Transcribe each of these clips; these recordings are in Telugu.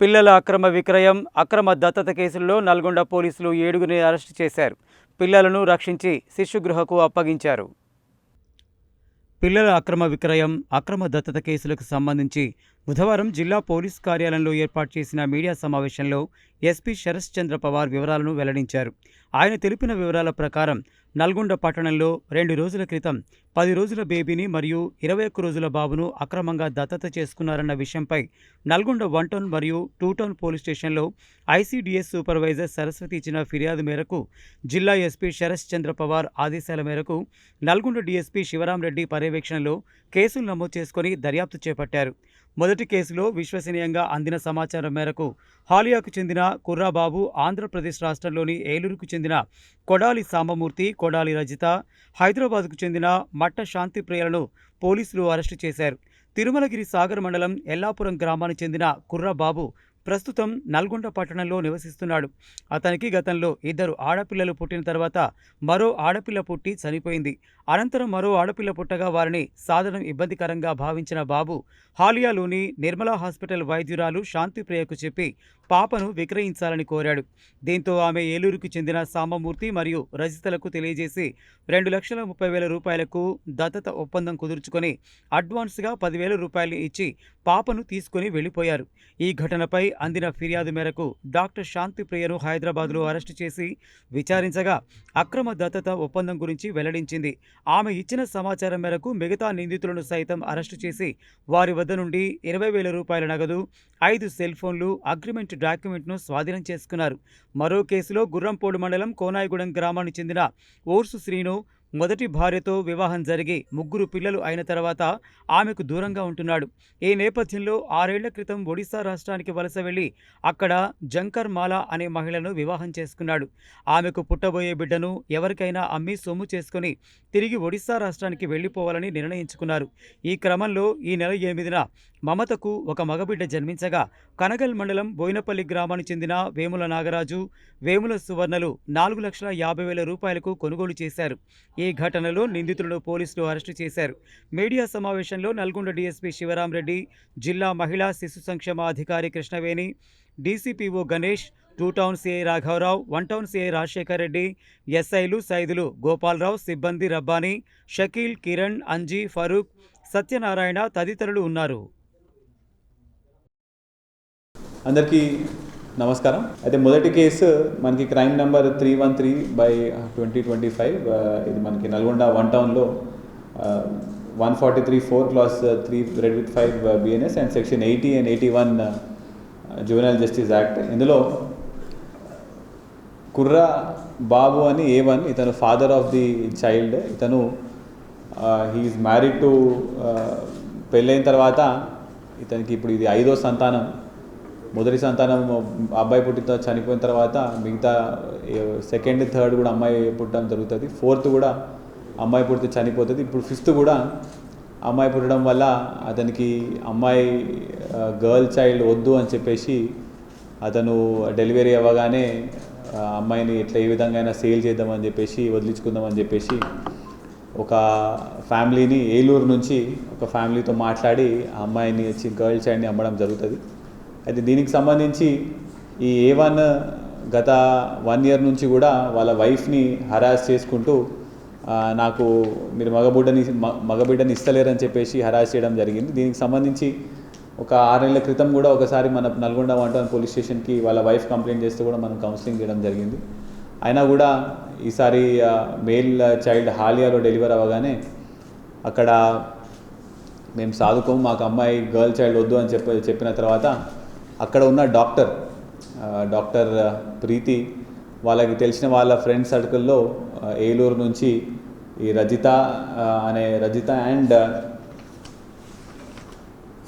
పిల్లల అక్రమ విక్రయం అక్రమ దత్తత కేసుల్లో నల్గొండ పోలీసులు ఏడుగురిని అరెస్టు చేశారు. పిల్లలను రక్షించి శిశుగృహకు అప్పగించారు. పిల్లల అక్రమ విక్రయం అక్రమ దత్తత కేసులకు సంబంధించి బుధవారం జిల్లా పోలీస్ కార్యాలయంలో ఏర్పాటు చేసిన మీడియా సమావేశంలో ఎస్పీ శరత్ చంద్ర పవార్ వివరాలను వెల్లడించారు. ఆయన తెలిపిన వివరాల ప్రకారం నల్గొండ పట్టణంలో రెండు రోజుల క్రితం పది రోజుల బేబీని మరియు ఇరవై ఒక్క రోజుల బాబును అక్రమంగా దత్తత చేసుకున్నారన్న విషయంపై నల్గొండ వన్ టౌన్ మరియు టూ టౌన్ పోలీస్ స్టేషన్లో ఐసీడీఎస్ సూపర్వైజర్ సరస్వతి ఇచ్చిన ఫిర్యాదు మేరకు జిల్లా ఎస్పీ శరత్ చంద్ర పవార్ ఆదేశాల మేరకు నల్గొండ డీఎస్పీ శివరాం రెడ్డి పర్యవేక్షణలో కేసులు నమోదు చేసుకుని దర్యాప్తు చేపట్టారు. మొదటి కేసులో విశ్వసనీయంగా అందిన సమాచారం మేరకు హాలియాకు చెందిన కుర్రాబాబు ఆంధ్రప్రదేశ్ రాష్ట్రంలోని ఏలూరుకు చెందిన కొడాలి సాంబమూర్తి కొడాలి రజిత హైదరాబాద్కు చెందిన మట్ట శాంతి ప్రియలను పోలీసులు అరెస్టు చేశారు. తిరుమలగిరి సాగర్ మండలం ఎల్లాపురం గ్రామానికి చెందిన కుర్రాబాబు ప్రస్తుతం నల్గొండ పట్టణంలో నివసిస్తున్నాడు. అతనికి గతంలో ఇద్దరు ఆడపిల్లలు పుట్టిన తర్వాత మరో ఆడపిల్ల పుట్టి చనిపోయింది. అనంతరం మరో ఆడపిల్ల పుట్టగా వారిని సాధనం ఇబ్బందికరంగా భావించిన బాబు హాలియాలోని నిర్మలా హాస్పిటల్ వైద్యురాలు శాంతిప్రియకు చెప్పి పాపను విక్రయించాలని కోరాడు. దీంతో ఆమె ఏలూరుకు చెందిన సాంబమూర్తి మరియు రజితలకు తెలియజేసి రెండు లక్షల ముప్పై వేల రూపాయలకు దత్తత ఒప్పందం కుదుర్చుకొని అడ్వాన్స్గా పదివేల రూపాయలు ఇచ్చి పాపను తీసుకుని వెళ్ళిపోయారు. ఈ ఘటనపై అందిన ఫిర్యాదు మేరకు డాక్టర్ శాంతిప్రియను హైదరాబాద్లో అరెస్టు చేసి విచారించగా అక్రమ దత్తత ఒప్పందం గురించి వెల్లడించింది. ఆమె ఇచ్చిన సమాచారం మేరకు మిగతా నిందితులను సైతం అరెస్టు చేసి వారి వద్ద నుండి ఇరవై వేల రూపాయల నగదు ఐదు సెల్ ఫోన్లు అగ్రిమెంట్ డాక్యుమెంట్ను స్వాధీనం చేసుకున్నారు. మరో కేసులో గుర్రంపోడు మండలం కోనాయిగూడెం గ్రామానికి చెందిన ఓర్సు శ్రీను మొదటి భార్యతో వివాహం జరిగి ముగ్గురు పిల్లలు అయిన తర్వాత ఆమెకు దూరంగా ఉంటున్నాడు. ఈ నేపథ్యంలో ఆరేళ్ళ క్రితం ఒడిశా రాష్ట్రానికి వలస వెళ్ళి అక్కడ జంకర్ మాలా అనే మహిళను వివాహం చేసుకున్నాడు. ఆమెకు పుట్టబోయే బిడ్డను ఎవరికైనా అమ్మి సొమ్ము చేసుకుని తిరిగి ఒడిశా రాష్ట్రానికి వెళ్ళిపోవాలని నిర్ణయించుకున్నారు. ఈ క్రమంలో ఈ నెల ఎనిమిదిన మమతకు ఒక మగబిడ్డ జన్మించగా కనగల్ మండలం బోయినపల్లి గ్రామానికి చెందిన వేముల నాగరాజు వేముల సువర్ణలు నాలుగు లక్షల యాభై వేల రూపాయలకు కొనుగోలు చేశారు. ఈ ఘటనలో నిందితులను పోలీసులు అరెస్టు చేశారు. మీడియా సమావేశంలో నల్గొండ డీఎస్పీ శివరాం రెడ్డి జిల్లా మహిళా శిశు సంక్షేమ అధికారి Krishnaveni DCPO Ganesh two town CI రాఘవరావు one town CI Rajasekhar Reddy ఎస్ఐలు సైదులు గోపాలరావు సిబ్బంది రబ్బానీ షకీల్ కిరణ్ అంజీ ఫరూక్ సత్యనారాయణ తదితరులు ఉన్నారు. అందరికీ నమస్కారం. అయితే మొదటి కేసు మనకి crime number three one three by twenty twenty five ఇది మనకి నల్గొండ వన్ టౌన్లో one forty three four clause three read with five BNS and section eighty and eighty one juvenile justice act ఇందులో కుర్రా బాబు అని ఏ వన్ ఇతను ఫాదర్ ఆఫ్ ది చైల్డ్ ఇతను హీఈస్ మ్యారీడ్ టు పెళ్ళైన తర్వాత ఇతనికి ఇప్పుడు ఇది ఐదో సంతానం. మొదటి సంతానం అబ్బాయి పుట్టిన చనిపోయిన తర్వాత మిగతా సెకండ్ థర్డ్ కూడా అమ్మాయి పుట్టడం జరుగుతుంది. ఫోర్త్ కూడా అమ్మాయి పుడితే చనిపోతుంది. ఇప్పుడు ఫిఫ్త్ కూడా అమ్మాయి పుట్టడం వల్ల అతనికి అమ్మాయి గర్ల్ చైల్డ్ వద్దు అని చెప్పేసి అతను డెలివరీ అవ్వగానే అమ్మాయిని ఎట్లా ఏ విధంగా అయినా సేల్ చేద్దామని చెప్పేసి వదిలించుకుందామని చెప్పేసి ఒక ఫ్యామిలీని ఏలూరు నుంచి ఒక ఫ్యామిలీతో మాట్లాడి ఆ అమ్మాయిని వచ్చి గర్ల్ చైల్డ్ని అమ్మడం జరుగుతుంది. అయితే దీనికి సంబంధించి ఈ ఏ వన్ గత వన్ ఇయర్ నుంచి కూడా వాళ్ళ వైఫ్ని హరాస్ చేసుకుంటూ నాకు మీరు మగబిడ్డని మ- మగబిడ్డని ఇస్తలేరని చెప్పేసి హరాస్ చేయడం జరిగింది. దీనికి సంబంధించి ఒక ఆరు నెలల క్రితం కూడా ఒకసారి మన నల్గొండ వంటన్ పోలీస్ స్టేషన్కి వాళ్ళ వైఫ్ కంప్లైంట్ చేస్తే కూడా మనం కౌన్సిలింగ్ చేయడం జరిగింది. అయినా కూడా ఈసారి మేల్ చైల్డ్ హాలియాలో డెలివర్ అవ్వగానే అక్కడ మేము సాదుకోము మాకు అమ్మాయి గర్ల్ చైల్డ్ వద్దు అని చెప్పి చెప్పిన తర్వాత అక్కడ ఉన్న డాక్టర్ డాక్టర్ ప్రీతి వాళ్ళకి తెలిసిన వాళ్ళ ఫ్రెండ్ సర్కిల్లో ఏలూరు నుంచి ఈ రజిత అనే రజిత అండ్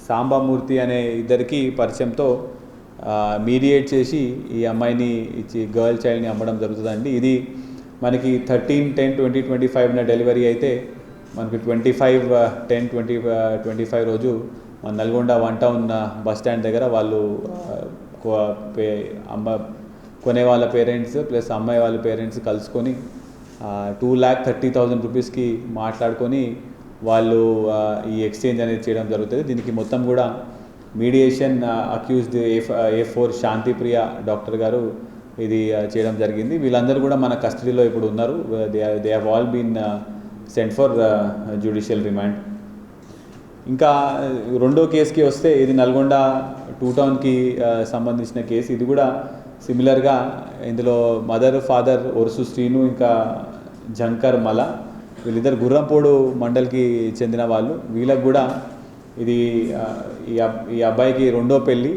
సాంబామూర్తి అనే ఇద్దరికి పరిచయంతో మీడియేట్ చేసి ఈ అమ్మాయిని ఇచ్చి గర్ల్ చైల్డ్ని అమ్మడం జరుగుతుందండి. ఇది మనకి థర్టీన్ టెన్ ట్వంటీ ట్వంటీ ఫైవ్న డెలివరీ అయితే మనకి twenty five ten twenty twenty five రోజు మన Nalgonda one town bus stand దగ్గర వాళ్ళు అమ్మ కొనే వాళ్ళ పేరెంట్స్ ప్లస్ అమ్మాయి వాళ్ళ పేరెంట్స్ కలుసుకొని టూ ల్యాక్ థర్టీ థౌజండ్ రూపీస్కి మాట్లాడుకొని వాళ్ళు ఈ ఎక్స్చేంజ్ అనేది చేయడం జరుగుతుంది. దీనికి మొత్తం కూడా mediation accused A A four Shantipriya doctor గారు ఇది చేయడం జరిగింది. వీళ్ళందరూ కూడా మన కస్టడీలో ఇప్పుడు ఉన్నారు. They they have all been sent for judicial remand. ఇంకా రెండో కేసుకి వస్తే ఇది నల్గొండ టూ టౌన్కి సంబంధించిన కేసు. ఇది కూడా సిమిలర్గా ఇందులో మదర్ ఫాదర్ ఒరుసు శ్రీను ఇంకా జంకర్ మల. వీళ్ళిద్దరు గుర్రంపోడు మండల్కి చెందిన వాళ్ళు. వీళ్ళకు కూడా ఇది ఈ అబ్బాయికి రెండో పెళ్ళి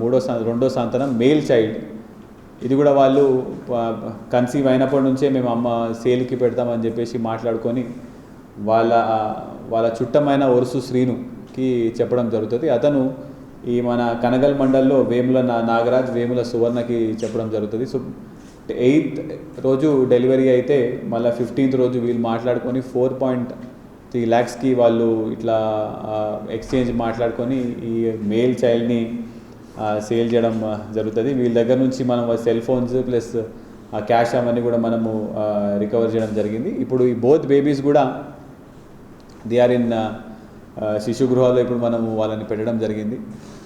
మూడో రెండో సంతానం మేల్ చైల్డ్. ఇది కూడా వాళ్ళు కన్సీవ్ అయినప్పటి నుంచే మేము అమ్మ సేల్కి పెడతామని చెప్పేసి మాట్లాడుకొని వాళ్ళ వాళ్ళ చుట్టమైన ఒరుసు శ్రీనుకి చెప్పడం జరుగుతుంది. అతను ఈ మన కనగల్ మండల్లో వేముల నా- నాగరాజ్ వేముల సువర్ణకి చెప్పడం జరుగుతుంది. సో ఎయిత్ రోజు డెలివరీ అయితే మళ్ళీ ఫిఫ్టీన్త్ రోజు వీళ్ళు మాట్లాడుకొని ఫోర్ పాయింట్ త్రీ ల్యాక్స్కి వాళ్ళు ఇట్లా ఎక్స్చేంజ్ మాట్లాడుకొని ఈ మేల్ చైల్డ్ని సేల్ చేయడం జరుగుతుంది. వీళ్ళ దగ్గర నుంచి మనం సెల్ ఫోన్స్ ప్లస్ ఆ క్యాష్ అవన్నీ కూడా మనము రికవర్ చేయడం జరిగింది. ఇప్పుడు ఈ బోత్ బేబీస్ కూడా they are in uh, uh, శిశుగృహాల్లో ఇప్పుడు మనము వాళ్ళని పెట్టడం జరిగింది.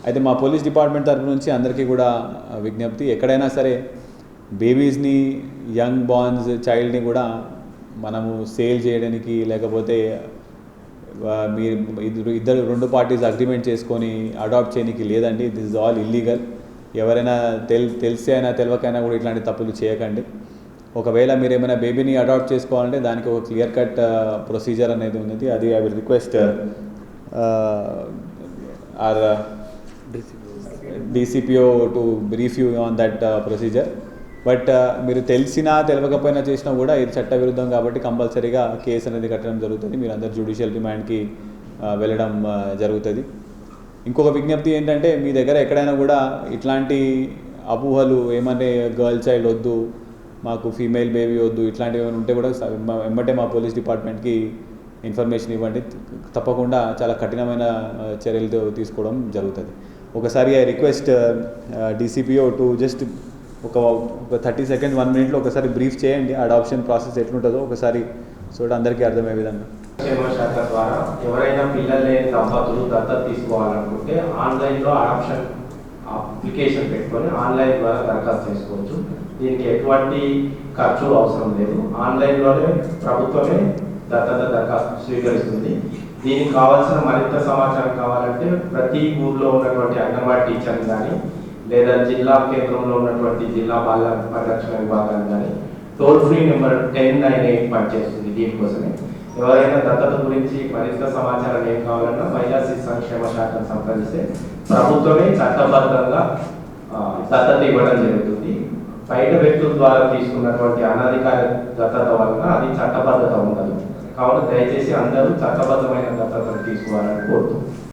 అయితే మా పోలీస్ డిపార్ట్మెంట్ తరపు నుంచి అందరికీ కూడా విజ్ఞప్తి ఎక్కడైనా సరే బేబీస్ని యంగ్ బార్న్స్ చైల్డ్ని కూడా మనము సేల్ చేయడానికి లేకపోతే మీరు ఇద్దరు ఇద్దరు రెండు పార్టీస్ అగ్రిమెంట్ చేసుకొని అడాప్ట్ చేయడానికి లేదండి. దిస్ ఇస్ ఆల్ ఇల్లీగల్ ఎవరైనా తెల్ తెలిసి అయినా తెలియకైనా కూడా ఇట్లాంటి తప్పులు చేయకండి. ఒకవేళ మీరు ఏమైనా బేబీని అడాప్ట్ చేసుకోవాలంటే దానికి ఒక క్లియర్ కట్ ప్రొసీజర్ అనేది ఉంది అది I will request our DCPO to brief you on that procedure but మీరు తెలిసినా తెలియకపోయినా చేసినా కూడా ఇది చట్టవిరుద్ధం కాబట్టి కంపల్సరీగా కేసు అనేది కట్టడం జరుగుతుంది. మీరు అందరు జ్యుడిషియల్ రిమాండ్కి uh, వెళ్ళడం uh, జరుగుతుంది. ఇంకొక విజ్ఞప్తి ఏంటంటే మీ దగ్గర ఎక్కడైనా కూడా ఇట్లాంటి అపోహలు ఏమనే గర్ల్ చైల్డ్ వద్దు మాకు ఫీమేల్ బేబీ వద్దు ఇట్లాంటివి ఏమైనా ఉంటే కూడా వెంబటే మా పోలీస్ డిపార్ట్మెంట్కి ఇన్ఫర్మేషన్ ఇవ్వండి. తప్పకుండా చాలా కఠినమైన చర్యలతో చర్యలు తీసుకోవడం జరుగుతుంది. ఒకసారి I request DCPO to just ఒక ఒక థర్టీ సెకండ్స్ వన్ మినిట్లో ఒకసారి బ్రీఫ్ చేయండి. అడాప్షన్ ప్రాసెస్ ఎట్లుంటుందో ఒకసారి చూడ అందరికీ అర్థమయ్యే విధంగా. సంక్షేమ శాఖ ద్వారా ఎవరైనా పిల్లలు లేని దంపతులు దత్తత తీసుకోవాలనుకుంటే ఆన్లైన్లో అడాప్షన్ అప్లికేషన్ పెట్టుకొని ఆన్లైన్ ద్వారా దరఖాస్తు చేసుకోవచ్చు. దీనికి ఎటువంటి ఖర్చు అవసరం లేదు. ఆన్లైన్లోనే ప్రభుత్వమే దత్తత దరఖాస్తు స్వీకరిస్తుంది. దీనికి కావాల్సిన మరింత సమాచారం కావాలంటే ప్రతి ఊర్లో ఉన్నటువంటి అంగన్వాడీ టీచర్ని కానీ లేదా జిల్లా కేంద్రంలో ఉన్నటువంటి జిల్లా బాల పరిరక్షణ విభాగాన్ని కానీ toll free number ten nine eight పనిచేస్తుంది దీనికోసమే. ఎవరైనా దత్తత గురించి మరింత సమాచారం ఏం కావాలన్నా మహిళా శిశు శాఖను సంప్రదిస్తే ప్రభుత్వమే చట్టబద్ధంగా దత్తత ఇవ్వడం జరుగుతుంది. బయట వ్యక్తుల ద్వారా తీసుకున్నటువంటి అనధికార దత్తత వలన అది చట్టబద్ధత ఉండదు. కావున దయచేసి అందరూ చట్టబద్ధమైన దత్తతను తీసుకోవాలని కోరుతున్నాను